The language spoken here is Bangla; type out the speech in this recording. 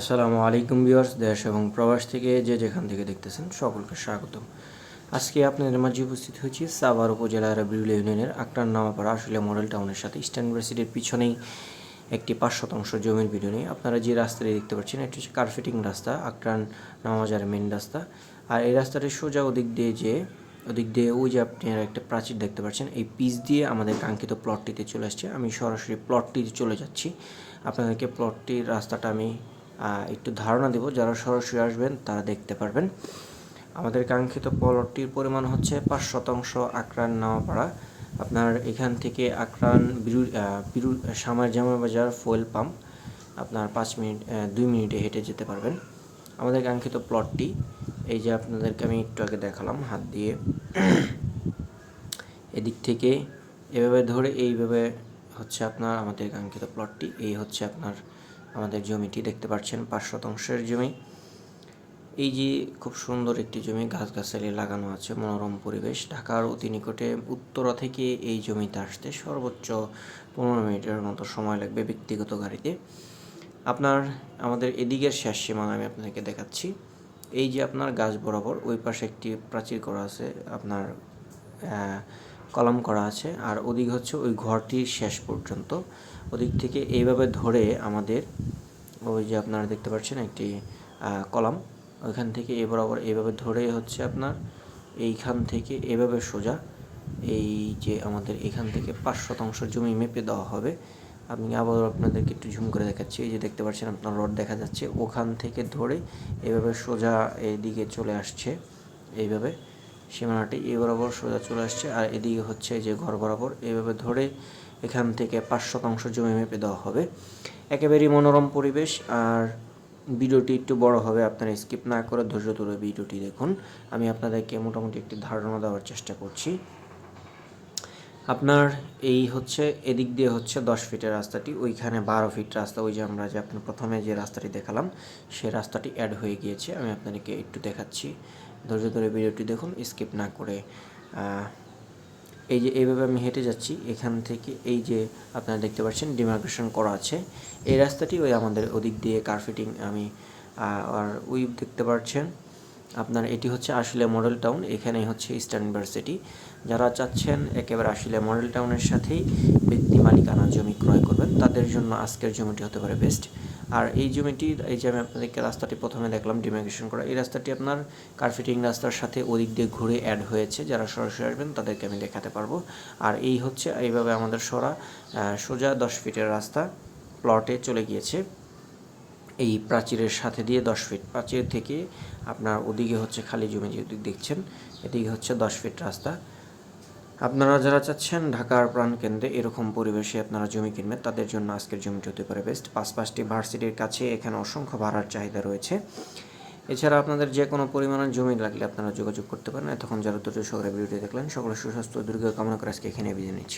আসসালামু আলাইকুম ভিউয়ার্স, দেশ এবং প্রবাস থেকে যে যেখান থেকে দেখতেছেন সকলকে স্বাগতম। আজকে আপনাদের মাঝে উপস্থিত হয়েছি সাভার উপজেলার বিরুল ইউনিয়নের আকরান নামাপাড়া আসলে মডেল টাউনের সাথে ইস্টার্ন ইউনিভার্সিটির পিছনেই একটি পাঁচ শতাংশ জমির ভিডিও নিয়ে। আপনারা যে রাস্তাটি দেখতে পাচ্ছেন, এটি হচ্ছে কার্পেটিং রাস্তা, আকরান নামাজার মেন রাস্তা। আর এই রাস্তাটি সোজা ওদিক দিয়ে যে, ওদিক দিয়ে ওই যে আপনি একটা প্রাচীর দেখতে পাচ্ছেন, এই পিচ দিয়ে আমাদের কাঙ্ক্ষিত প্লটটিতে চলে আসছে। আমি সরাসরি প্লটটিতে চলে যাচ্ছি। আপনাদেরকে প্লটটির রাস্তাটা আমি একটু ধারণা দেব। যারা সরাসরি আসবেন, তারা দেখতে পারবেন। আমাদের কাঙ্ক্ষিত প্লটটির পরিমাণ হচ্ছে পাঁচ শতাংশ আকরান নামাপাড়া আপনার এখান থেকে আকরান বিরু বিরু, সামার জামা বাজার ফুয়েল পাম্প। আপনার পাঁচ মিনিট দুই মিনিটে হেঁটে যেতে পারবেন। আমাদের কাঙ্ক্ষিত প্লটটি, এই যে আপনাদেরকে আমি একটু আগে দেখালাম, হাত দিয়ে। এদিক থেকে এভাবে ধরে এইভাবে হচ্ছে আপনার আমাদের কাঙ্ক্ষিত প্লটটি, এই হচ্ছে আপনার আমাদের জমিটি দেখতে পাচ্ছেন, পাঁচ শতাংশের জমি। এই যে খুব সুন্দর একটি জমি, গাছগাছালি লাগানো আছে, মনোরম পরিবেশ। ঢাকার অতি নিকটে উত্তরা থেকে এই জমিতে আসতে সর্বোচ্চ পনেরো মিনিটের মতো সময় লাগবে ব্যক্তিগত গাড়িতে। আপনার, আমাদের এদিকের শেষ সীমা আমি আপনাদেরকে দেখাচ্ছি। এই যে আপনার গাছ বরাবর ওই পাশে একটি প্রাচীর করা আছে, আপনার কলাম করা আছে, আর ওদিক হচ্ছে ওই ঘরটির শেষ পর্যন্ত। ওদিক থেকে এইভাবে ধরে আমাদের ওই যে আপনারা দেখতে পাচ্ছেন একটি কলাম। ওইখান থেকে এ বরাবর এইভাবে ধরে হচ্ছে আপনার, এইখান থেকে এভাবে সোজা এই যে আমাদের এখান থেকে পাঁচ শতাংশ জমি মেপে দেওয়া হবে। আমি আবার আপনাদেরকে একটু ঝুম করে দেখাচ্ছি, এই যে দেখতে পাচ্ছেন আপনার রড দেখা যাচ্ছে। ওখান থেকে ধরে এভাবে সোজা এইদিকে চলে আসছে, এইভাবে। সীমানাটি এই বরাবর সোজা চলে আসছে আর এদিকে হচ্ছে যে ঘর বরাবর। এইভাবে ধরে এখান থেকে পাঁচ শতাংশ জমি মেপে দেওয়া হবে। একেবারেই মনোরম পরিবেশ আর ভিডিওটি একটু বড় হবে, আপনারা স্কিপ না করে ধৈর্য ধরে ভিডিওটি দেখুন। আমি আপনাদেরকে মোটামুটি একটি ধারণা দেওয়ার চেষ্টা করছি। আপনার এই হচ্ছে এদিক দিয়ে হচ্ছে দশ ফিটের রাস্তাটি, ওইখানে বারো ফিট রাস্তা, ওই যে আমরা যে আপনার প্রথমে যে রাস্তাটি দেখালাম সেই রাস্তাটি অ্যাড হয়ে গিয়েছে। আমি আপনাদেরকে একটু দেখাচ্ছি। ধৈর্য ধরে ভিডিওটি দেখুন, স্কিপ না করে এই যে এইভাবে আমি হেঁটে যাচ্ছি, এখান থেকে এই যে আপনারা দেখতে পাচ্ছেন ডিমার্কেশন করা আছে, এই রাস্তাটি ওই আমাদের ওদিক দিয়ে কার্পেটিং আমি আর ওই দেখতে পাচ্ছেন, আপনার এটি হচ্ছে আসলে মডেল টাউন এখানেই হচ্ছে ইস্টার্ন ইউনিভার্সিটি যারা চাচ্ছেন একেবারে আসলে মডেল টাউনের সাথেই ব্যক্তি মালিকানা জমি ক্রয় করবেন, তাদের জন্য আজকের জমিটি হতে পারে বেস্ট আর এই জমিটির এই যে আমি আপনাদেরকে রাস্তাটি প্রথমে দেখলাম ডিমার্কেশন করা, এই রাস্তাটি আপনার কার্পেটিং রাস্তার সাথে ওদিক দিয়ে ঘুরে অ্যাড হয়েছে, যারা সরাসরি আসবেন তাদেরকে আমি দেখাতে পারব। আর এই হচ্ছে এইভাবে আমাদের সরা সোজা দশ ফিটের রাস্তা প্লটে চলে গিয়েছে। এই প্রাচীরের সাথে দিয়ে দশ ফিট প্রাচীর থেকে আপনার ওদিকে হচ্ছে খালি জমি যেদিক দেখছেন, এদিকে হচ্ছে দশ ফিট রাস্তা। আপনারা যারা চাচ্ছেন ঢাকার প্রাণকেন্দ্রে এরকম পরিবেশে আপনারা জমি কিনবেন, তাদের জন্য আজকের জমিটি হতে পারে বেস্ট। পাঁচ পাঁচটি ভার্সিটির কাছে, এখানে অসংখ্য ভাড়ার চাহিদা রয়েছে। এছাড়া আপনাদের যে কোনো পরিমাণের জমি লাগলে আপনারা যোগাযোগ করতে পারেন। এতক্ষণ যারা দুটো সকালে ভিডিওটি দেখলেন সকলের সুস্বাস্থ্য দুর্গ কামনা করে আজকে এখানে বিদায় নিচ্ছি।